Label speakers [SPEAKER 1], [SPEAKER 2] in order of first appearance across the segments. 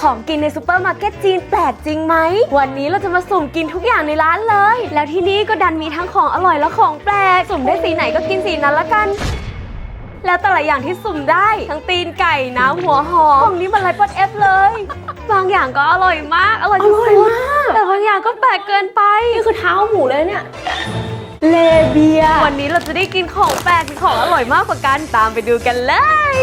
[SPEAKER 1] ของกินในซูเปอร์มาร์เก็ตจีนแปลกจริงไหม วันนี้เราจะมาสุ่มกินทุกอย่างในร้านเลย แล้วที่นี่ก็ดันมีทั้งของอร่อยและของแปลก สุ่มได้สีไหนก็กินสีนั้นละกัน แล้วแต่ละอย่างที่สุ่มได้ ทั้งตีนไก่น้ำหัวหอมของนี้มันไรปดเอฟเลย บางอย่างก็อร่อยมาก อร่อยสุดๆแต่บางอย่างก็แปลกเกินไป นี่คือเท้าหมูเลยเนี่ยเลเบีย วันนี้เราจะได้กินของแปลกหรือของอร่อยมากกว่ากัน ตามไปดูกันเลย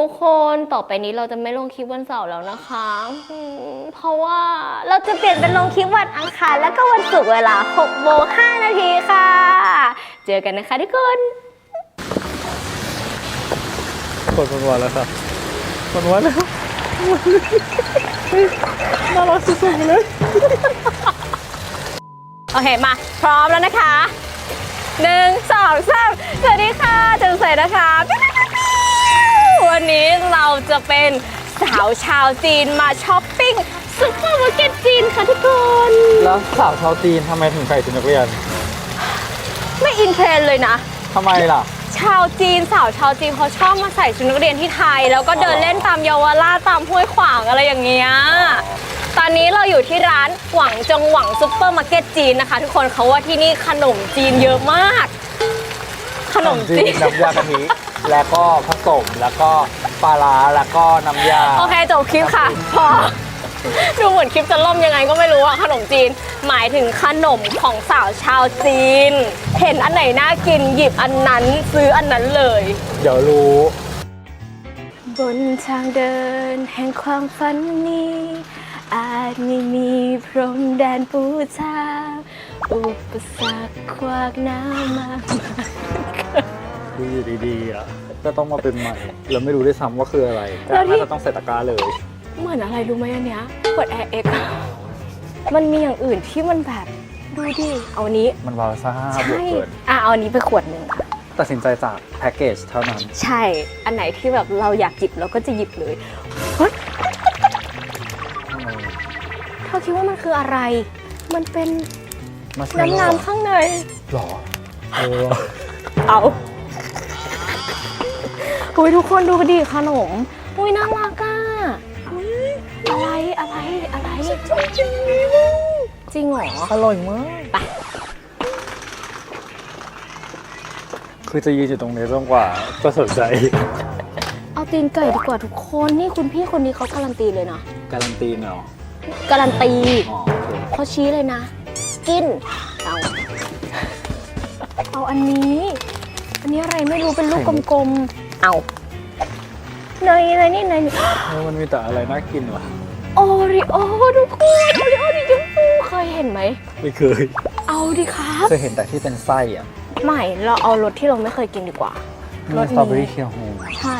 [SPEAKER 2] ทุกคนต่อไปนี้เราจะไม่ลงคลิปวันเสาร์แล้วนะคะอืมเพราะว่าเราจะเปลี่ยนเป็นลงคลิปวันอังคารแล้วก็วันศุกร์เวลา6โมง5นาทีค่ะ เจอกันนะคะทุกคน
[SPEAKER 3] กดมันวันแล้วครับมันวันแล้วน่ารักสุดๆเลย
[SPEAKER 2] โอเค มา พร้อมแล้วนะคะหนึ่งสองสามสวัสดีค่ะจันใสนะคะปิ๊ วปิ๊วปิ๊วปิ๊ววันนี้เราจะเป็นสาวชาวจีนมาช้อปปิ้งซุปเปอร์มาร์เก็ตจีนค่ะทุกคน
[SPEAKER 3] แล้วสาวชาวจีนทำไมถึงใส่ชุดนักเรียน
[SPEAKER 2] ไม่อินเทรนด์เลยนะ
[SPEAKER 3] ทำไมล่ะ
[SPEAKER 2] ชาวจีนสาวชาวจีนเขาชอบมาใส่ชุดนักเรียนที่ไทย แล้วก็เดินเล่นตามเยาวราชตามห้วยขวางอะไรอย่างเงี้ย ตอนนี้เราอยู่ที่ร้านหวังจงหวังซุปเปอร์มาร์เก็ตจีนนะคะ ทุกคนเขาว่าที่นี่ขนมจีนเยอะมาก ขนมจีน
[SPEAKER 3] น้ำยากะทิแล้วก็ผสมแล้วก็ปลาร้าแล้วก็น้ำยา
[SPEAKER 2] โอเคจบคลิปค่ะ พอ ดูเหมือนคลิปจะล่มยังไงก็ไม่รู้อะขนมจีน หมายถึงขนมของสาวชาวจีน เห็นอันไหนน่ากินหยิบอันนั้นซื้ออันนั้นเลย
[SPEAKER 3] เดี๋ยวรู้
[SPEAKER 2] บนทางเดินแห่งความฝันนี้ อาจไม่มีพรมแดนปูชา อุปสรรคขวากหน้ามาก
[SPEAKER 3] ดูอยู่ดีๆอะก็ต้องมาเป็นใหม่แล้วไม่รู้ด้วยซ้ำว่าคืออะไร
[SPEAKER 2] แล้วที่
[SPEAKER 3] น่าจะต้องใส่ตะกร้าเลย
[SPEAKER 2] เหมือนอะไรรู้ไหมอันเนี้ยกด Air X มันมีอย่างอื่นที่มันแบบดูดิเอาอันนี้
[SPEAKER 3] มันวาวซ่าบวก
[SPEAKER 2] ใช่
[SPEAKER 3] เกิน
[SPEAKER 2] อะเอาอันนี้ไปขวดหนึ่งค่ะ
[SPEAKER 3] ตัดสินใจจากแพ็กเกจเท่านั้น
[SPEAKER 2] ใช่ อันไหนที่แบบเราอยากหยิบเราก็จะหยิบเลยเฮ้ยเธอคิดว่ามันคืออะไร มันเป็น
[SPEAKER 3] มาใช้
[SPEAKER 2] น้ำน้ำข้างใน
[SPEAKER 3] หรอเออ
[SPEAKER 2] เอาอุ้ยทุกคนดูดิขนมอุ้ยน่ารักอะอุ๊ยอะไรอะไรอะไรจริงเหรอ
[SPEAKER 3] อร่อยมาก
[SPEAKER 2] ไป
[SPEAKER 3] คือจะยืนอยู่ตรงนี้จนกว่าจะสนใจ
[SPEAKER 2] เอาตีนไก่ดีกว่าทุกคนนี่คุณพี่คนนี้เขาการันตีเลยนะ
[SPEAKER 3] การันตีเนาะ
[SPEAKER 2] การันตี
[SPEAKER 3] อ๋อโอเค
[SPEAKER 2] เขาชี้เลยนะ กิน เอาเอาอันนี้ อันนี้อะไรไม่รู้เป็นลูกกลมๆ เอาเนยเนยนี่เนยนี่
[SPEAKER 3] เออมันมีแต่อะไรน่ากินวะ
[SPEAKER 2] โอริโอทุกคนโอริโอสีชมพูเคยเห็นไหม
[SPEAKER 3] ไม่เคย
[SPEAKER 2] เอาดิครับ
[SPEAKER 3] เคยเห็นแต่ที่เป็นไส้อะ
[SPEAKER 2] ไม่เราเอารสที่เราไม่เคยกินดีกว่าร
[SPEAKER 3] มี
[SPEAKER 2] ส
[SPEAKER 3] สตรอเบอ
[SPEAKER 2] นี้
[SPEAKER 3] รี่เคียวโฮ
[SPEAKER 2] ใช่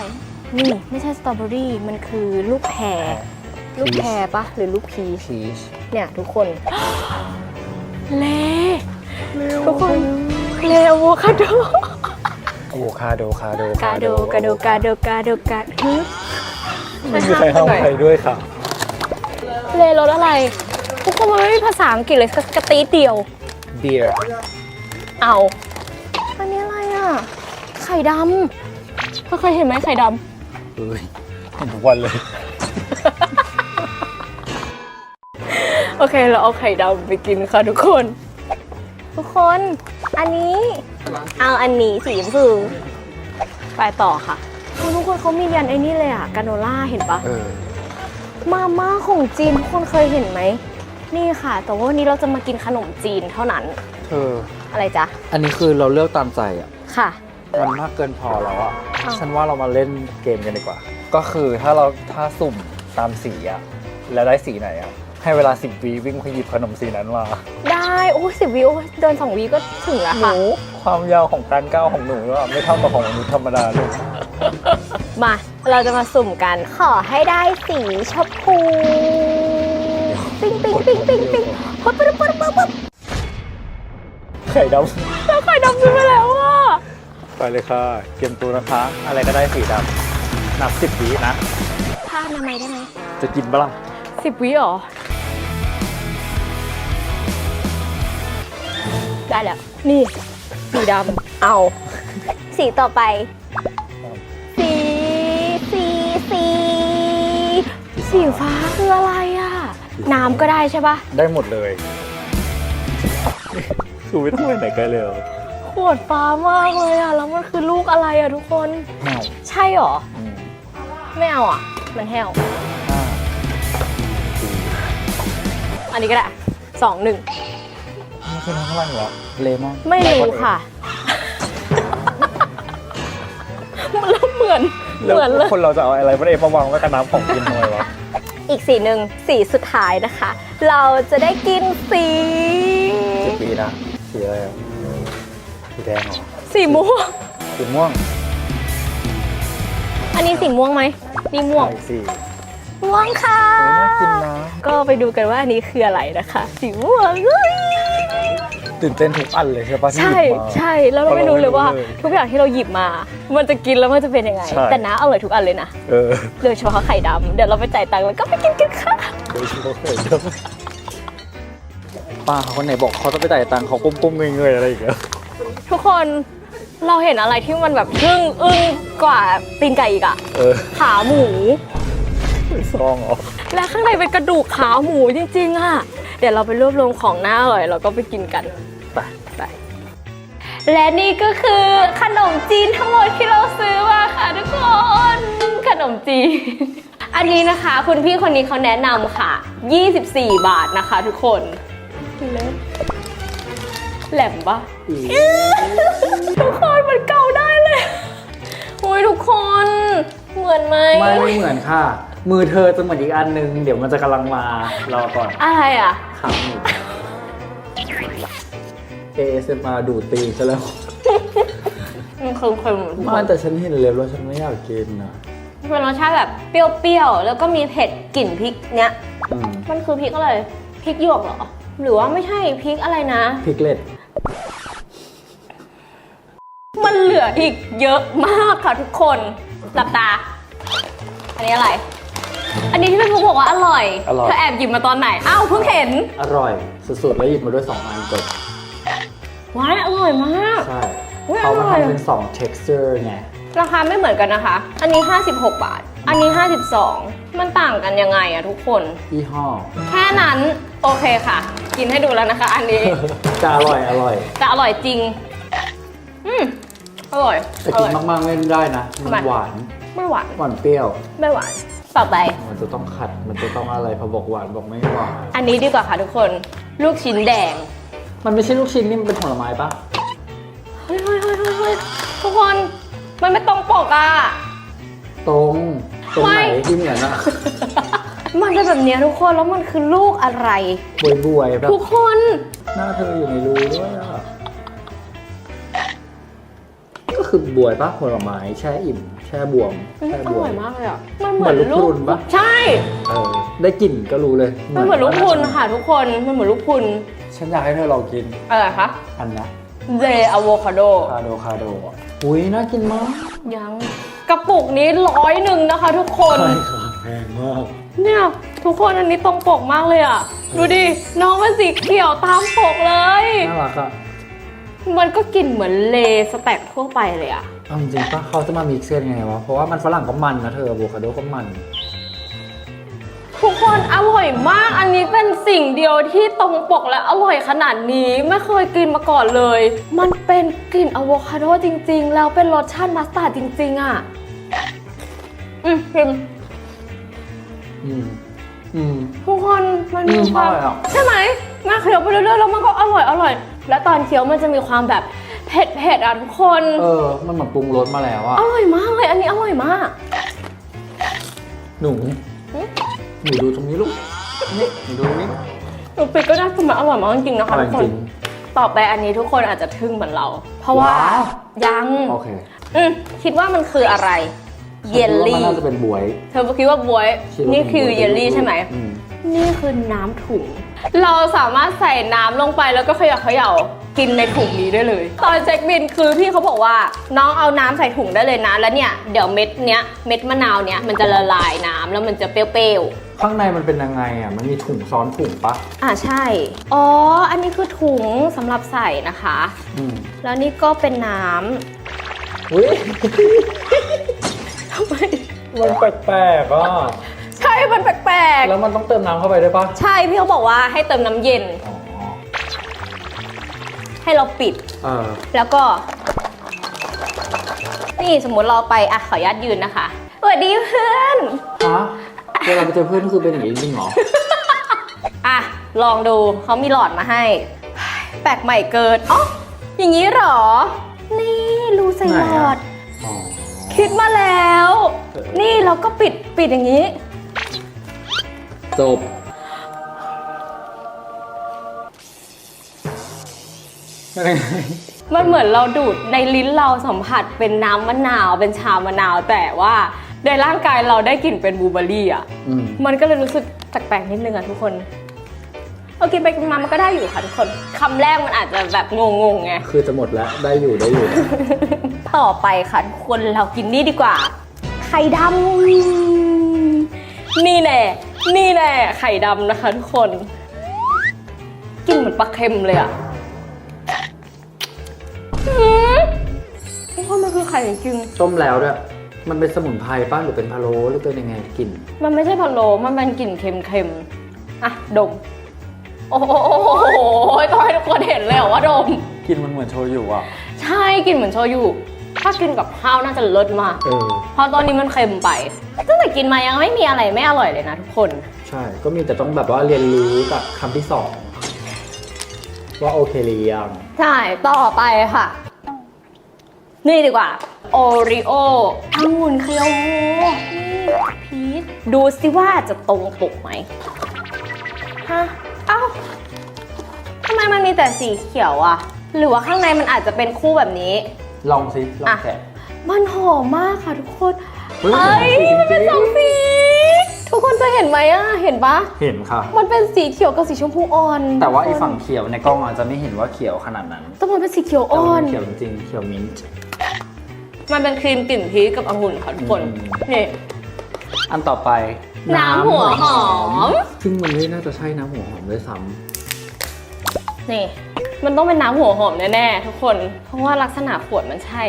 [SPEAKER 2] นี่ไม่ใช่สตรอเบอรี่มันคือลูกแพรลูกแพรปะหรือลูกพีช
[SPEAKER 3] พีช
[SPEAKER 2] เนี่ยทุกคน เลทุกคนเลอะโวคาโด
[SPEAKER 3] อะโวคาโดคาโด
[SPEAKER 2] กาโดกาโดกาโดกาโดกาฮึ
[SPEAKER 3] ไม่มีใครห้ามใครด้วยค่ะ
[SPEAKER 2] เลรสอะไร ทุกคนมันไม่มีภาษาอังกฤษเลยสักกระตีดเดียว
[SPEAKER 3] เบียร์
[SPEAKER 2] เอาอันนี้อะไรอะ ไข่ดำเธอเคยเห็นไหมไข่ด
[SPEAKER 3] เฮ้ยเห็นทุกวันเลย
[SPEAKER 2] โอเค เราเอาไข่ดำไปกินค่ะทุกคน ทุกคน อันนี้ เอาอันนี้สีชมพูไปต่อค่ะทุกคนเขามียันไอ้นี่เลยอะกาโนล่าเห็นปะ
[SPEAKER 3] เออ
[SPEAKER 2] มาม่าของจีนทุกคนเคยเห็นไหม นี่ค่ะ แต่ว่าวันนี้เราจะมากินขนมจีนเท่านั้น
[SPEAKER 3] เธอ
[SPEAKER 2] อะไรจ๊ะ
[SPEAKER 3] อันนี้คือเราเลือกตามใจอะ
[SPEAKER 2] ค่ะ
[SPEAKER 3] มันมากเกินพอแล้วอะ
[SPEAKER 2] อ้าว
[SPEAKER 3] ฉันว่าเรามาเล่นเกมกันดีกว่า ก็คือถ้าเราถ้าสุ่มตามสีอะ แล้วได้สีไหนอะ ให้เวลาสิบวิวิ่งไปหยิบขนมสีนั้นมา
[SPEAKER 2] ได้โอ้สิบวิโอ้ยเดินสองวิก็ถึงแล้ว
[SPEAKER 3] ห
[SPEAKER 2] ค่ะ
[SPEAKER 3] นูความยาวของการก้าวของหนูอะไม่เท่ากับของมนุษย์ธรรมดาเลย
[SPEAKER 2] มา เราจะมาสุ่มกัน ขอให้ได้สีชมพู ปิ๊งปิ๊งปิ๊งปิ๊งปิ๊งปุ๊บปุ๊บปุ๊บปุ๊บปุ๊บ
[SPEAKER 3] ไข่ด
[SPEAKER 2] แล้วไข่ดำซื้อมาแล้วอะำ
[SPEAKER 3] ไปเลยค่ะเตรียมตัวนะคะ อะไรก็ได้สีดำนับสิบวินะ
[SPEAKER 2] ผ้าอนามัยได้ไหม
[SPEAKER 3] จะกินปะล่ะ
[SPEAKER 2] สิบวิเหรอ ได้แล้ว นี่สีดำเอา สีต่อไป สีสีสีสีฟ้าคืออะไรอะ น้ำก็ได้ใช่ปะ
[SPEAKER 3] ได้หมดเลยสูไม่ต้องไปไหนไกลเลยเหรอ
[SPEAKER 2] ขวดฟ้ามากเลยอะ แล้วมันคือลูกอะไรอะทุกคน
[SPEAKER 3] แห้ว
[SPEAKER 2] ใช่หรอ
[SPEAKER 3] อืม
[SPEAKER 2] ไม่เอาอะ มันแห้ว
[SPEAKER 3] ห้า
[SPEAKER 2] อันนี้ก็ได้สองหนึ่ง
[SPEAKER 3] นี่คือน้ำข้างล่างเหรอเลมอน
[SPEAKER 2] ไม่รู้ค่ะมันเริ่มเหมือนเห
[SPEAKER 3] แล้ว
[SPEAKER 2] มือนเลย
[SPEAKER 3] คนเราจะเอาอะไรมาเอมาวางไว้กับน้ำของกินทำไมวะ
[SPEAKER 2] อีกสีหนึ่งสีสุดท้ายนะคะ เราจะได้กินสี
[SPEAKER 3] สิบปีนะสีอะไรอะสีแดงเหรอ
[SPEAKER 2] สีม่วง
[SPEAKER 3] สีม่วง
[SPEAKER 2] อันนี้สีม่วงไหมนี่ม่วง
[SPEAKER 3] ใช่สี
[SPEAKER 2] ม่วงค่ะ
[SPEAKER 3] เฮ้ยน่ากินนะ
[SPEAKER 2] ก็ไปดูกันว่าอันนี้คืออะไรนะคะสีม่วงเฮ้ย
[SPEAKER 3] ตื่นเต้นทุกอันเลยใช่ปะที่
[SPEAKER 2] ใช่
[SPEAKER 3] หยิบมา
[SPEAKER 2] ใช่แล้วเราไม่รู้เลยว่า
[SPEAKER 3] เราไม่รู้เลย
[SPEAKER 2] ทุกอย่างที่เราหยิบมา มันจะกินแล้วมันจะเป็นยังไง
[SPEAKER 3] ใช่
[SPEAKER 2] แต่น้าอร่อยทุกอันเลยนะ
[SPEAKER 3] เออ
[SPEAKER 2] โดยเฉพาะไข่ดำเดี๋ยวเราไปจ่ายตังค์แล้วก็ไปกินกันค่ะ
[SPEAKER 3] โดยเฉพาะเคยเดิมป้าเขาคนไหนบอกเขาจะไปจ่ายตังค์เขาก้มๆเงยๆอะไรอีกแล้ว
[SPEAKER 2] ทุกคนเราเห็นอะไรที่มันแบบทึ่งอึ้งกว่าตีนไก่อีกอะ
[SPEAKER 3] เออ
[SPEAKER 2] ขาหมู
[SPEAKER 3] เป็น ซองเหรอ
[SPEAKER 2] และข้างในเป็นกระดูกขาหมูจริงๆอะเดี๋ยวเราไปรวบรวมของหน้าอร่อยแล้วก็ไปกินกัน
[SPEAKER 3] ไป
[SPEAKER 2] ไปและนี่ก็คือขนมจีนทั้งหมดที่เราซื้อมาค่ะทุกคน ขนมจีน อันนี้นะคะคุณพี่คนนี้เขาแนะนำค่ะ 24 บาทนะคะทุกคนเลยแหลมปะทุกคนมันเก่าได้เลยโอ้ยทุกคน เหมือนไหม
[SPEAKER 3] ไม่ไม่เหมือนค่ะ มือเธอจะเหมือนอีกอันนึง เดี๋ยวมันจะกำลังมารอก่อน
[SPEAKER 2] อะไรอะ
[SPEAKER 3] ขำอยู่ ASMR ดูดตีซะแล้ว
[SPEAKER 2] มันเค็มๆทุกค
[SPEAKER 3] ไมัน
[SPEAKER 2] น
[SPEAKER 3] แต่ฉันเห็นเล็บแล้วฉันไม่อยากกินอะ
[SPEAKER 2] เป็นรสชาติแบบเปรี้ยวๆ แล้วก็มีเผ็ดกลิ่นพริกเนี้ย
[SPEAKER 3] อืม
[SPEAKER 2] มันคือพริกอะไร พริกหยวกเหรอ หรือว่าไม่ใช่พริกอะไรนะ
[SPEAKER 3] พริกเล็ด
[SPEAKER 2] มันเหลืออีกเยอะมากค่ะทุกคน หลับตา อันนี้อะไร อันนี้ที่พี่ฟุกบอกว่าอร่อย
[SPEAKER 3] อร่อย
[SPEAKER 2] เธอแอบหยิบมาตอนไหน อ้าวเพิ่งเห็น
[SPEAKER 3] อร่อยสุดๆแล้วหยิบมาด้วย2อันจบ
[SPEAKER 2] ว้ายอร่อยมาก
[SPEAKER 3] ใช่
[SPEAKER 2] อุ๊ย
[SPEAKER 3] เขามา
[SPEAKER 2] อร่อย
[SPEAKER 3] ทำเป็น2 texture ไง
[SPEAKER 2] ราคาไม่เหมือนกันนะคะ อันนี้ 56 บาท อันนี้ 52 มันต่างกันยังไงอะทุกคน
[SPEAKER 3] ยี่ห้อ
[SPEAKER 2] แค่นั้น โอเคค่ะ กินให้ดูแล้วนะคะ อันนี้
[SPEAKER 3] จะอร่อยอร่อย
[SPEAKER 2] แต่อร่อยจริง อืมอร่อย
[SPEAKER 3] แต่
[SPEAKER 2] อ
[SPEAKER 3] กิ
[SPEAKER 2] ร่
[SPEAKER 3] น
[SPEAKER 2] อย
[SPEAKER 3] มากๆไม่ได้นะ
[SPEAKER 2] ทำ
[SPEAKER 3] มั
[SPEAKER 2] ไม
[SPEAKER 3] นหวาน
[SPEAKER 2] ไม่หวาน
[SPEAKER 3] หวานเปรี้ยว
[SPEAKER 2] ไม่หวาน ต่อไป
[SPEAKER 3] มันจะต้องขัด มันจะต้องอะไรพอบอกหวานบอกไม่หวาน
[SPEAKER 2] อันนี้ดีกว่าค่ะทุกคน ลูกชิ้นแดง
[SPEAKER 3] มันไม่ใช่ลูกชิ้นนี่มันเป็นผลไม้ปะ
[SPEAKER 2] เฮ้ยเฮ้ยเฮ้ยเฮ้ยเฮ้ยทุกคน มันไม่ตรงปกอะ
[SPEAKER 3] ตรง ตรงไหน
[SPEAKER 2] ไม่
[SPEAKER 3] ที่เหมือนอะ
[SPEAKER 2] มันเป็นแบบเนี้ยทุกคน แล้วมันคือลูกอะไร
[SPEAKER 3] บวยบวยๆแบบ
[SPEAKER 2] ทุกคน
[SPEAKER 3] หน้าเธออยู่ในรูด้วยอะก็คือบวยปะผลไม้แช่อิ่ม แช่บวม
[SPEAKER 2] อืม
[SPEAKER 3] แช่
[SPEAKER 2] อบ
[SPEAKER 3] ว
[SPEAKER 2] ร่
[SPEAKER 3] ม
[SPEAKER 2] อยมากเลยอะ มันเห
[SPEAKER 3] เหมื
[SPEAKER 2] มือ
[SPEAKER 3] อนนลูกพรุนปะ
[SPEAKER 2] ใช่
[SPEAKER 3] เออได้กลิ่นก็รู้เลย
[SPEAKER 2] มันเหมือนลูกพรุนค่ะทุกคน มันเหมือนลูกพรุน
[SPEAKER 3] ฉันอยากให้เธอลองกิน
[SPEAKER 2] อะไรคะ
[SPEAKER 3] อันนะ
[SPEAKER 2] เดอะโวคาโด
[SPEAKER 3] คาโดคาโดอะอุ้ยน่ากินมาก
[SPEAKER 2] ยังกระปุกนี้ร้อยหนึ่งนะคะทุกคน
[SPEAKER 3] ใช่ค่ะแพงมาก
[SPEAKER 2] เนี่ยทุกคนอันนี้ตรงปกมากเลยอะ ดูดิ น้องมันสีเขียวตามปกเลย
[SPEAKER 3] น่ารักอะ
[SPEAKER 2] มันก็กลิ่นเหมือนเลสแต็กทั่วไปเลยอะ
[SPEAKER 3] เอาจริงๆปะเขาจะมามิกซ์กันยังไงวะ เพราะว่ามันฝรั่งก็มันนะเธออะโวคาโดก็มัน
[SPEAKER 2] ทุกคนอร่อยมาก อันนี้เป็นสิ่งเดียวที่ตรงปกและอร่อยขนาดนี้ไม่เคยกินมาก่อนเลย มันเป็นกลิ่นอะโวคาโดจริง ๆ แล้วเป็นรสชาติมัสตาร์ดจริง ๆ อะ อืมชิม
[SPEAKER 3] อืม อืม
[SPEAKER 2] ทุกคนมันมี
[SPEAKER 3] อืม
[SPEAKER 2] ความ
[SPEAKER 3] อร่อยอะ
[SPEAKER 2] ใช่ไหมมันเคี้ยวไปเรื่อยๆแล้วมันก็อร่อยอร่อย และตอนเคี้ยวมันจะมีความแบบ เผ็ดเผ็ดๆอะทุกคน
[SPEAKER 3] เออ มันเหมือนปรุงรสมาแล้วอะ
[SPEAKER 2] อร่อยมากเลย อันนี้อร่อยมาก
[SPEAKER 3] หนู
[SPEAKER 2] หึ
[SPEAKER 3] หนูดูตรงนี้ลูก นี่หนูดูนี่
[SPEAKER 2] หนูปิดก็ได้คือมันอร่อยมากจริงๆนะ
[SPEAKER 3] อ
[SPEAKER 2] คะ
[SPEAKER 3] ร่อย
[SPEAKER 2] ทุกคน
[SPEAKER 3] จริง
[SPEAKER 2] ต่อไปอันนี้ทุกคนอาจจะทึ่งเหมือนเรา เพราะว่า
[SPEAKER 3] ว้าว
[SPEAKER 2] ยัง
[SPEAKER 3] โอเค
[SPEAKER 2] อืมคิดว่ามันคืออะไร เยล
[SPEAKER 3] ฉันคิดว่า
[SPEAKER 2] ลี่
[SPEAKER 3] มันน่าจะเป็นบวย
[SPEAKER 2] เธอคิดว่าบวย
[SPEAKER 3] ดว่า
[SPEAKER 2] นี่คือ
[SPEAKER 3] ป็บว
[SPEAKER 2] เยลลี่ใช่ไหม
[SPEAKER 3] อืม
[SPEAKER 2] นี่คือน้ำถุง เราสามารถใส่น้ำลงไปแล้วก็เขย่าเขย่ากินในถุงนี้ได้เลย ตอนเช็คบินคือพี่เขาบอกว่า น้องเอาน้ำใส่ถุงได้เลยนะ แล้วเนี่ยเดี๋ยวเม็ดเนี้ยเม็ดมะนาวเนี้ยมันจะละลายน้ำแล้วมันจะเปรี้ยว
[SPEAKER 3] ข้างในมันเป็นยังไงอะ มันมีถุงซ้อนถุงปะ
[SPEAKER 2] อ่าใช่ อ๋อ อันนี้คือถุงสำหรับใส่นะคะ
[SPEAKER 3] อืม
[SPEAKER 2] แล้วนี่ก็เป็นน้ำ
[SPEAKER 3] อุ้ย
[SPEAKER 2] ทำไม
[SPEAKER 3] มันแปลกๆอะ
[SPEAKER 2] ใช่มันแปลก
[SPEAKER 3] แล้วมันต้องเติมน้ำเข้าไปด้วยปะ
[SPEAKER 2] ๆ ใช่พี่เขาบอกว่าให้เติมน้ำเย็น
[SPEAKER 3] อ๋อ
[SPEAKER 2] ให้เราปิด
[SPEAKER 3] เออ
[SPEAKER 2] แล้วก็ นี่สมมุติเราไปอะขออนุญาตยืนนะคะสวัสดีเพื่อน
[SPEAKER 3] ฮะเวลาไปเจอเพื่อนก็คือเป็นอย่างนี้จริงเหรอ
[SPEAKER 2] อะ ลองดูเขามีหลอดมาให้ แปลกใหม่เกินอ๋ออย่างนี้เหรอ นี่รูใส่หลอด
[SPEAKER 3] อ๋อ
[SPEAKER 2] คิดมาแล้ว นี่เราก็ปิดปิดอย่างนี้
[SPEAKER 3] จบเป็นยังไง
[SPEAKER 2] มันเหมือนเราดูดในลิ้นเราสัมผัสเป็นน้ำมะนาวเป็นชามะนาว แต่ว่าในร่างกายเราได้กลิ่นเป็นบลูเบอร์รี่อะ
[SPEAKER 3] อืม
[SPEAKER 2] มันก็เลยรู้สึกแปลกๆนิดนึงอะทุกคนเอากินไปกินมามันก็ได้อยู่ค่ะทุกคนคำแรกมันอาจจะแบบงงๆไง
[SPEAKER 3] คือจะหมดแล้วได้อยู่ได้อยู่
[SPEAKER 2] ต่อไปค่ะทุกคนเรากินนี่ดีกว่า ไข่ดำ นี่แน่ นี่แน่ ไข่ดำนะคะทุกคน กินเหมือนปลาเค็มเลยอะหืมทุกคนมันคือไข่จริง
[SPEAKER 3] ต้มแล้วด้วย มันเป็นสมุนไพรป้าหรือเป็นพะโล้หรือเป็นยังไงกลิ่น
[SPEAKER 2] ๆมันไม่ใช่พะโล้มันเป็นกลิ่นเค็มๆ อะ ดม โอ้โหต้องให้ทุกคนเห็นเลยเหรอว่าดม
[SPEAKER 3] กลิ่นมันเหมือนโชยุอะ
[SPEAKER 2] ใช่กลิ่นเหมือนโชยุ ถ้ากินกับข้าวน่าจะเลิศมาก
[SPEAKER 3] เออ
[SPEAKER 2] เพราะตอนนี้มันเค็มไป ตั้งแต่กินมายังไม่มีอะไรไม่อร่อยเลยนะทุกคน
[SPEAKER 3] ใช่ ก็มีแต่ต้องแบบว่าเรียนรู้กับคำที่สองว่าโอเคหรือยัง
[SPEAKER 2] ใช่ ต่อไปค่ะ นี่ดีกว่า โอริโอองุ่นเคียวโมนี่พีชดูสิว่าจะตรงปกไหมฮะ เอ้าทำไมมันมีแต่สีเขียวอะหรือว่าข้างในมันอาจจะเป็นคู่แบบนี้
[SPEAKER 3] ลองสิลองแกะ
[SPEAKER 2] มันหอมมากค่ะทุกคน
[SPEAKER 3] เฮ้ย
[SPEAKER 2] เอ้ย
[SPEAKER 3] มั
[SPEAKER 2] มัน
[SPEAKER 3] นเป็
[SPEAKER 2] เป็น
[SPEAKER 3] น
[SPEAKER 2] ส
[SPEAKER 3] ส
[SPEAKER 2] อ
[SPEAKER 3] องงสี
[SPEAKER 2] สี ทุกคนจะเห็นไหมอะเห็นปะ
[SPEAKER 3] เห็นค่ะ
[SPEAKER 2] มันเป็นสีเขียวกับสีชมพูอ่อน
[SPEAKER 3] แต่ว่าไอ้
[SPEAKER 2] ทุกคน
[SPEAKER 3] ฝั่งเขียวในกล้องอาจจะไม่เห็นว่าเขียวขนาดนั้น
[SPEAKER 2] แต่มันเป็นสีเขียว
[SPEAKER 3] แต่
[SPEAKER 2] อ่อ
[SPEAKER 3] ว่านมันเขียวจริงๆเขียวมิ้นท์
[SPEAKER 2] มันเป็นครีมกลิ่นพีชกับองุ่นค่ะทุกคน
[SPEAKER 3] อืม
[SPEAKER 2] นี่
[SPEAKER 3] อันต่อไป
[SPEAKER 2] น้ำหัวหอม
[SPEAKER 3] ซึ่งมันไม่น่าจะใช่น้ำหัวหอมด้วยซ้
[SPEAKER 2] นี่ มันต้องเป็นน้ำหัวหอมแน่ๆทุกคน เพราะว่าลักษณะขวดมันใช่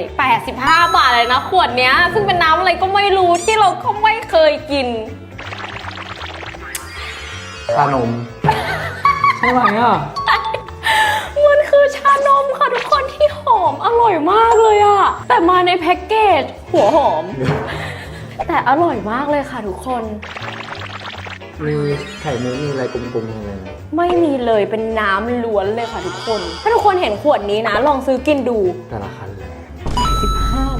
[SPEAKER 2] 85 บาทเลยนะขวดเนี้ย ซึ่งเป็นน้ำอะไรก็ไม่รู้ที่เราก็ไม่เคยกินำ
[SPEAKER 3] ชานม ใช่ไหมอะ
[SPEAKER 2] มันคือชานมค่ะทุกคนที่หอมอร่อยมากเลยอะแต่มาในแพ็กเกจหัวหอม แต่อร่อยมากเลยค่ะทุกคน
[SPEAKER 3] มีไข่มุกมีอะไรกลมๆเลย
[SPEAKER 2] ไม่มีเลยเป็นน้ำล้วนเลยค่ะทุกคน ถ้าทุกคนเห็นขวดนี้นะ ลองซื้อกินดู
[SPEAKER 3] แต่ราคาแรง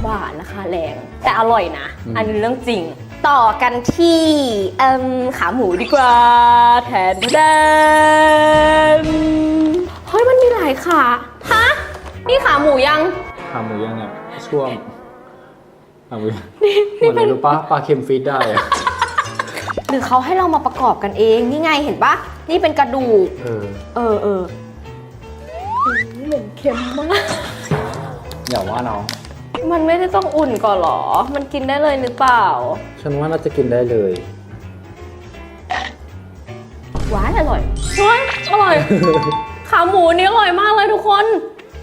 [SPEAKER 2] 15 บาทนะคะแรง แต่อร่อยนะ
[SPEAKER 3] อืม
[SPEAKER 2] อันนี้เรื่องจริง ต่อกันที่เอิ่มขาหมูดีกว่า แทนแดนเฮ้ยมันมีหลายขาฮะนี่ขาหมูยัง
[SPEAKER 3] ขาหมูยังอะช่วงขาหมูเหมือนอะไรรู้ปะปลาเค็มฟีดได้อะ
[SPEAKER 2] หรือเขาให้เรามาประกอบกันเอง นี่ไงเห็นปะนี่เป็นกระดูก
[SPEAKER 3] เออ
[SPEAKER 2] เออเอออุ๊ยเหม็นเค็มมาก
[SPEAKER 3] อย่าว่าน้อง
[SPEAKER 2] มันไม่ได้ต้องอุ่นก่อนเหรอ มันกินได้เลยหรือเปล่า
[SPEAKER 3] ฉันว่าน่าจะกินได้เลย
[SPEAKER 2] หวานอร่อยเฮ้ยอร่อย ขาหมูนี่อร่อยมากเลยทุกคน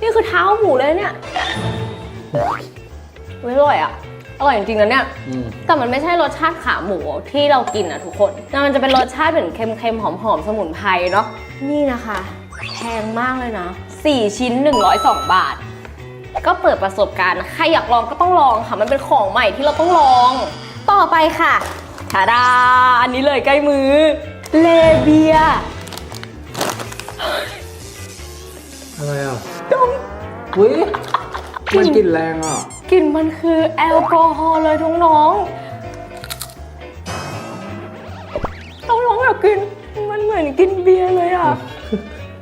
[SPEAKER 2] นี่คือเท้าหมูเลยเนี่ยเฮ้ยอร่อยอะ อร่อยจริงๆนะเนี่ย
[SPEAKER 3] อืม
[SPEAKER 2] แต่มันไม่ใช่รสชาติขาหมูที่เรากินอะทุกคนแต่มันจะเป็นรสชาติเหมือนเค็มๆ หอมๆ สมุนไพรเนาะ นี่นะคะ แพงมากเลยนะ 4 ชิ้น 102 บาท ก็เปิดประสบการณ์ ใครอยากลองก็ต้องลองค่ะ มันเป็นของใหม่ที่เราต้องลอง ต่อไปค่ะทาดา อันนี้เลยใกล้มือ เลเบีย
[SPEAKER 3] อะไรอะดมอุ้ยมันกลิ่นแรงอะ
[SPEAKER 2] กลิ่นมันคือแอลกอฮอล์เลยทุกน้องต้องน้องอยากกิน มันเหมือนกินเบียร์เลยอะ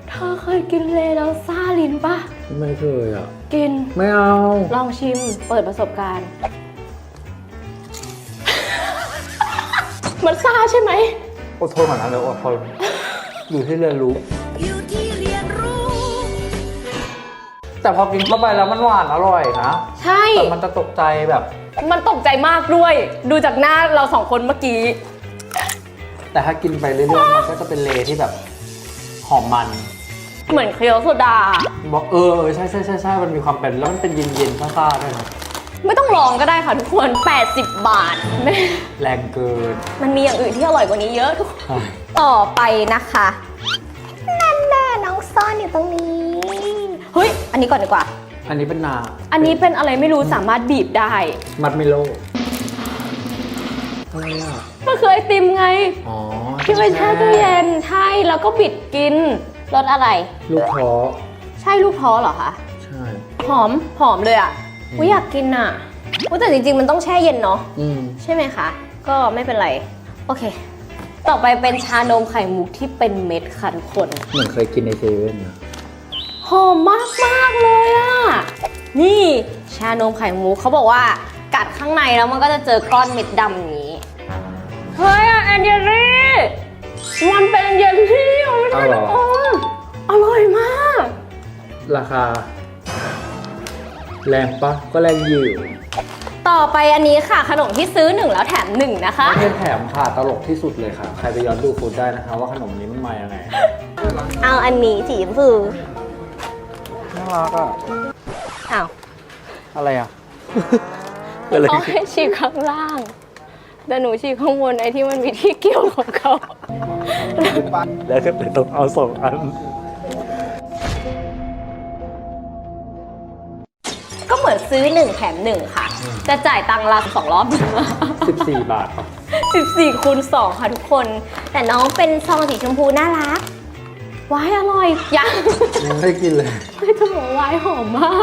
[SPEAKER 2] เธอเคยกินเลแล้วซาลินปะ
[SPEAKER 3] ไม่เคยอะ
[SPEAKER 2] กิน
[SPEAKER 3] ไม่เอา
[SPEAKER 2] ลองชิม เปิดประสบการณ์ มันซาใช่ไหม
[SPEAKER 3] อดทนก่อนนะเดี๋ยวอดทน
[SPEAKER 4] อยู่ที่เรียนรู้
[SPEAKER 3] แต่พอกินเข้าไปแล้วมันหวานอร่อยนะ
[SPEAKER 2] ใช่
[SPEAKER 3] แต่มันจะตกใจแบบ
[SPEAKER 2] มันตกใจมากด้วย ดูจากหน้าเราสองคนเมื่อกี้
[SPEAKER 3] แต่ถ้ากินไปเรื่อยๆมันก็จะเป็นเลที่แบบหอมมัน
[SPEAKER 2] เหมือนเคี้ยวโซดา
[SPEAKER 3] บอกเออเออใช่ใช่ใช่ใช่มันมีความเป็นแล้วมันเป็นเย็นๆซ่าๆด้วยนะ
[SPEAKER 2] ไม่ต้องลองก็ได้ค่ะทุกคน 80 บาทไม่
[SPEAKER 3] แรงเกิน
[SPEAKER 2] มันมีอย่างอื่นที่อร่อยกว่านี้เยอะทุกคน ต่อไปนะคะ นั่นแน่น้องซ่อนอยู่ตรงนี้เฮ้ยอั นนี้ก่อนดีกว่า
[SPEAKER 3] อันนี้เป็นนา
[SPEAKER 2] อันนี้เป็นอะไรไม่รู้สามารถบีบได้
[SPEAKER 3] มัดเมโลอะไรอะ
[SPEAKER 2] มันคือไอติมไง
[SPEAKER 3] อ๋อ
[SPEAKER 2] ที่ไปแช่ตู้เย็นใช่แล้วก็บิดกินรสอะไร
[SPEAKER 3] ลูกท้อ
[SPEAKER 2] ใช่ลูกท้อเหรอคะ
[SPEAKER 3] ใช่
[SPEAKER 2] หอมหอมเลยอะอุ๊ยอยากกินอะอุ๊ยแต่จริงๆมันต้องแช่เย็นเนาะ
[SPEAKER 3] อืม
[SPEAKER 2] ใช่ไหมคะ ก็ไม่เป็นไรโอเค ต่อไปเป็นชานมไข่มุกที่เป็นเม็ดค่ะทุกคน
[SPEAKER 3] เหมือนเคยกินในเซเว่นนะ
[SPEAKER 2] หอมมากมากๆเลยอะนี่ชานมไข่มุกเขาบอกว่ากัดข้างในแล้วมันก็จะเจอก้อนเม็ดดำอย่างนี้ เฮ้ยอะแอนเยลลี่มันเป็นเยลลี่มันไม่ใช่
[SPEAKER 3] เอาเหรอ
[SPEAKER 2] ลูกอมอร่อยมาก
[SPEAKER 3] ราคา แรงปะก็แรงอยู่
[SPEAKER 2] ต่อไปอันนี้ค่ะ ขนมที่ซื้อหนึ่งแล้วแถมหนึ่งนะคะ
[SPEAKER 3] ไม่เป็นแถมค่ะตลกที่สุดเลยค่ะ ใครไปย้อนดูฟูดได้นะคะ ว่าขนมนี้มันมายังไง
[SPEAKER 2] เอาอันนี้สีชมพู
[SPEAKER 3] น่า รักอะ
[SPEAKER 2] อ้าว
[SPEAKER 3] อะไรอะอะไร
[SPEAKER 2] เขาให้ฉีกข้างล่าง แต่หนูฉีกข้างบนไอ้ที่มันมีที่เกี่ยวของเขา
[SPEAKER 3] แล้วก็เลยต้องเอาสองอัน
[SPEAKER 2] ก็เหมือนซื้อหนึ่งแถมหนึ่งค่ะ จะจ่ายตังค์ละสองรอบ
[SPEAKER 3] 14 บาทปะ
[SPEAKER 2] 14คูณ2ค่ะทุกคน แต่น้องเป็นซองสีชมพูน่ารัก วายอร่อย ยัง
[SPEAKER 3] ยังไม่ได้กินเลย
[SPEAKER 2] ไม่จะบอกวายหอมมาก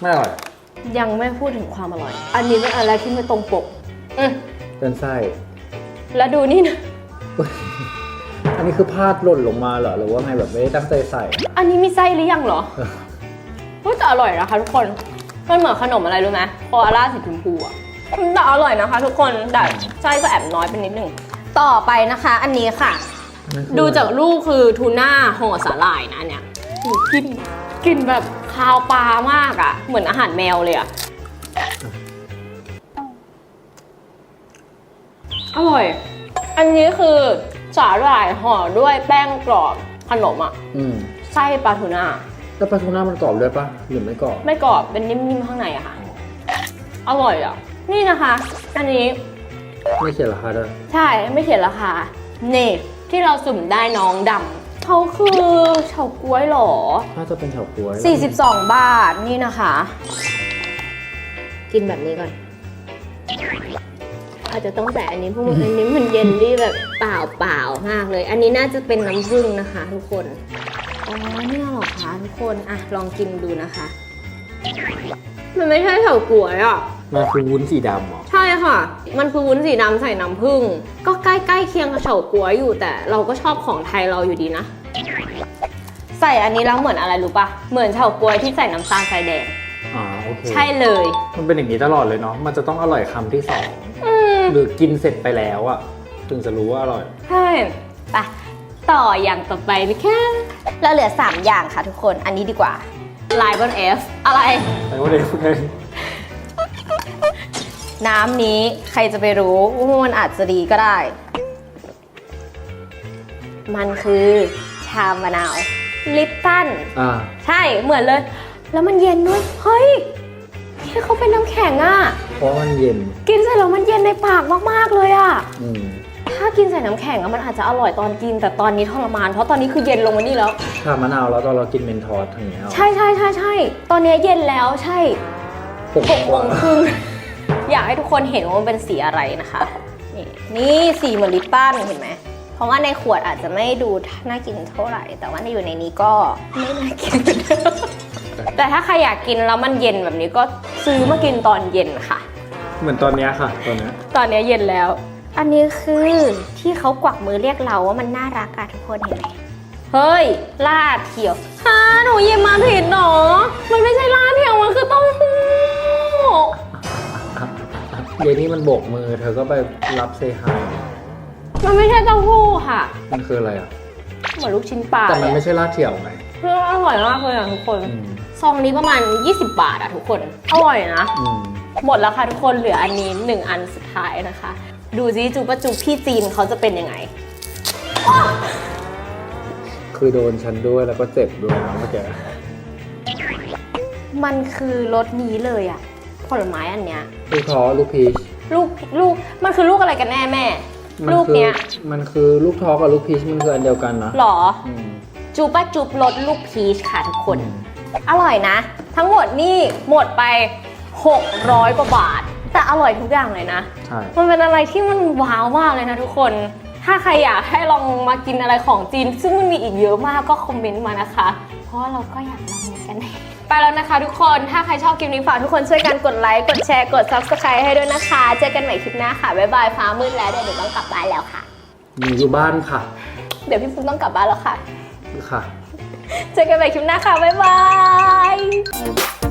[SPEAKER 3] ไม่อร่อย
[SPEAKER 2] ยังไม่พูดถึงความอร่อย อันนี้เป็นอะไรที่ไม่ตรงปก อืม
[SPEAKER 3] เป็นไส้
[SPEAKER 2] แล้วดูนี่นะ
[SPEAKER 3] อันนี้คือพาดหล่นลงมาเหรอ หรือว่าไงแบบไม่ได้ตั้งใจใส่
[SPEAKER 2] อันนี้มีไส้หรือยังเหรอ
[SPEAKER 3] เออ
[SPEAKER 2] เฮ้ยแต่อร่อยนะคะทุกคน มันเหมือนขนมอะไรรู้ไหมโคอาล่าสีชมพูอะแต่อร่อยนะคะ ทุกคน แต่ไส้ก็แอบน้อยไปนิดหนึ่ง ต่อไปนะคะ อันนี้ค่ะ
[SPEAKER 3] นั่นคือ
[SPEAKER 2] ดูจากรูปคือทูน่าห่อสาหร่ายนะเนี่ยหนูกินกินแบบคาวปลามากอะ่ะ เหมือนอาหารแมวเลยอะ่ะ อร่อย อันนี้คือสาหร่ายห่อด้วยแป้งกรอบขนมอะ่ะ
[SPEAKER 3] อืม
[SPEAKER 2] ไส้ปลาทูน่า
[SPEAKER 3] แล้วปลาทูน่ามันกรอบด้วยปะหรือไม่กรอบ
[SPEAKER 2] ไม่กรอบเป็นนิ่มๆข้างในอะค่ะ อร่อยอะ่ะ นี่นะคะ อันนี้
[SPEAKER 3] ไม่เขียนราคาด้วย
[SPEAKER 2] ใช่ไม่เขียนราคานี่ที่เราสุ่มได้น้องดำเขาคือเฉาก๊วยเหรอ
[SPEAKER 3] น่าจะเป็นเฉาก๊วย
[SPEAKER 2] 42 บาทนี่นะคะ กินแบบนี้ก่อน อาจจะต้องแต่อันนี้เพราะว่าอันนี้มันเย็นที่แบบเปล่าเปล่าๆมากเลย อันนี้น่าจะเป็นน้ำผึ้งนะคะ ทุกคนอ๋อเนี่ยเหรอคะทุกคนอะลองกินดูนะคะ มันไม่ใช่เฉาก๊วยอะ
[SPEAKER 3] มันคือวุ้นสีดำเหรอ
[SPEAKER 2] ใช่ค่ะ มันคือวุ้นสีดำใส่น้ำผึ้ง ก็ใกล้ๆเคียงกับเฉาก๊วยอยู่แต่เราก็ชอบของไทยเราอยู่ดีนะ ใส่อันนี้แล้วเหมือนอะไรรู้ปะเหมือนเฉาก๊วยที่ใส่น้ำตาลทรายแดง
[SPEAKER 3] อ่าโอเค
[SPEAKER 2] ใช่เลย
[SPEAKER 3] มันเป็นอย่างนี้ตลอดเลยเนาะ มันจะต้องอร่อยคำที่สอง
[SPEAKER 2] อืม
[SPEAKER 3] หรือกินเสร็จไปแล้วอะถึงจะรู้ว่าอร่อย
[SPEAKER 2] ใช่ไปต่ออย่างต่อไปนะคะเราเหลือ 3 อย่างค่ะทุกคน อันนี้ดีกว่าลายบน F อะไร
[SPEAKER 3] ไปว่าเด็กเลย
[SPEAKER 2] น้ำนี้ใครจะไปรู้ว่ามันอาจจะดีก็ได้ มันคือชามะนาว ลิปตัน
[SPEAKER 3] อ่า
[SPEAKER 2] ใช่เหมือนเลย แล้วมันเย็นด้วย เฮ้ยที่เขาเป็นน้ำแข็งอะ
[SPEAKER 3] เพราะมันเย็น
[SPEAKER 2] กินเสร็จแล้วมันเย็นในปากมากๆเลยอะ
[SPEAKER 3] อืม
[SPEAKER 2] ถ้ากินใส่น้ำแข็งอะมันอาจจะอร่อยตอนกิน แต่ตอนนี้ทรมานเพราะตอนนี้คือเย็นลงมานี่แล้ว
[SPEAKER 3] ชามะนาวแล้วตอนเรากินเมนทอสอย่างเงี้ย
[SPEAKER 2] ใช่ใช่ใช่ใช่ตอนนี้เย็นแล้วใช่
[SPEAKER 3] หก
[SPEAKER 2] หกโมงครึ่ง อยากให้ทุกคนเห็นว่ามันเป็นสีอะไรนะคะ นี่นี่สีเหมือนลิปตันเห็นไหมเพราะว่าในขวดอาจจะไม่ดูน่ากินเท่าไหร่ แต่ว่าในอยู่ในนี้ก็ไม่น่ากิน แต่ถ้าใครอยากกินแล้วมันเย็นแบบนี้ก็ซื้อมากินตอนเย็นค่ะ
[SPEAKER 3] เหมือนตอนเนี้ยค่ะ ตอนเนี้ย
[SPEAKER 2] ตอนนี้เย็นแล้ว อันนี้คือที่เขากวักมือเรียกเราว่ามันน่ารักอะทุกคนเห็นไหมเฮ้ย ลาดเขียวฮะหนูหยิบมาผิดเหรอมันไม่ใช่ลาดเขียวมันคือเต้าหู้
[SPEAKER 3] เยนี่มันโบกมือ เธอก็ไปรับเซฮาย
[SPEAKER 2] มันไม่ใช่เต้าหู้ค่ะ
[SPEAKER 3] มันคืออะไรอะ
[SPEAKER 2] เหมือนลูกชิ้นปลา
[SPEAKER 3] แต่มัน
[SPEAKER 2] เลย
[SPEAKER 3] ไม่
[SPEAKER 2] อะ
[SPEAKER 3] ใช่ลาดเถี่ยวไหม
[SPEAKER 2] เพื่ออร่อยมากเลยอะทุกคน
[SPEAKER 3] อืม
[SPEAKER 2] ซองนี้ประมาณ 20 บาทอะทุกคน อร่อยนะ
[SPEAKER 3] อืม
[SPEAKER 2] หมดแล้วค่ะทุกคนเหลืออันนี้หนึ่งอันสุดท้ายนะคะ ดูซิจูปะจูพี่จีนเขาจะเป็นยังไง
[SPEAKER 3] คือโดนฉันด้วยแล้วก็เจ็บด้วยนะเมื่อกี้
[SPEAKER 2] มันคือรสนี้เลยอะผ ลไม้อันเนี้ย
[SPEAKER 3] ลูกท้อลูกพีช
[SPEAKER 2] ลูกลูกมันคือลูกอะไรกันแน่แม่
[SPEAKER 3] มั
[SPEAKER 2] ลูก
[SPEAKER 3] คือ
[SPEAKER 2] เนี้ย
[SPEAKER 3] มันคือลูกท้อกับลูกพีชมันคืออันเดียวกันนะ
[SPEAKER 2] หรอ
[SPEAKER 3] อืม
[SPEAKER 2] จูปะจูบรสลูกพีชค่ะทุกคนอร่อยนะ ทั้งหมดนี่หมดไป 600 กว่าบาท แต่อร่อยทุกอย่างเลยนะ
[SPEAKER 3] ใช่
[SPEAKER 2] มันเป็นอะไรที่มันว้าวมากเลยนะทุกคน ถ้าใครอยากให้ลองมากินอะไรของจีน ซึ่งมันมีอีกเยอะมากก็คอมเมนต์มานะคะ เพราะว่าเราก็อยากลองเหมือนกันไป แล้วนะคะทุกคนถ้าใครชอบคลิปนี้ฝากทุกคนช่วยกันกดไลค์กดแชร์กด subscribe ให้ด้วยนะคะ เจอกันใหม่คลิปหน้าค่ะ บ๊ายบายฟ้ามืดแล้วเดี๋ยวหนูต้องกลับบ้านแล้วค่ะ
[SPEAKER 3] มีอยู่บ้านค่ะ
[SPEAKER 2] เดี๋ยวพี่ฟุ๊กต้องกลับบ้านแล้วค่ะ
[SPEAKER 3] ค่ะ
[SPEAKER 2] เจอกันใหม่คลิปหน้าค่ะ บ๊ายบาย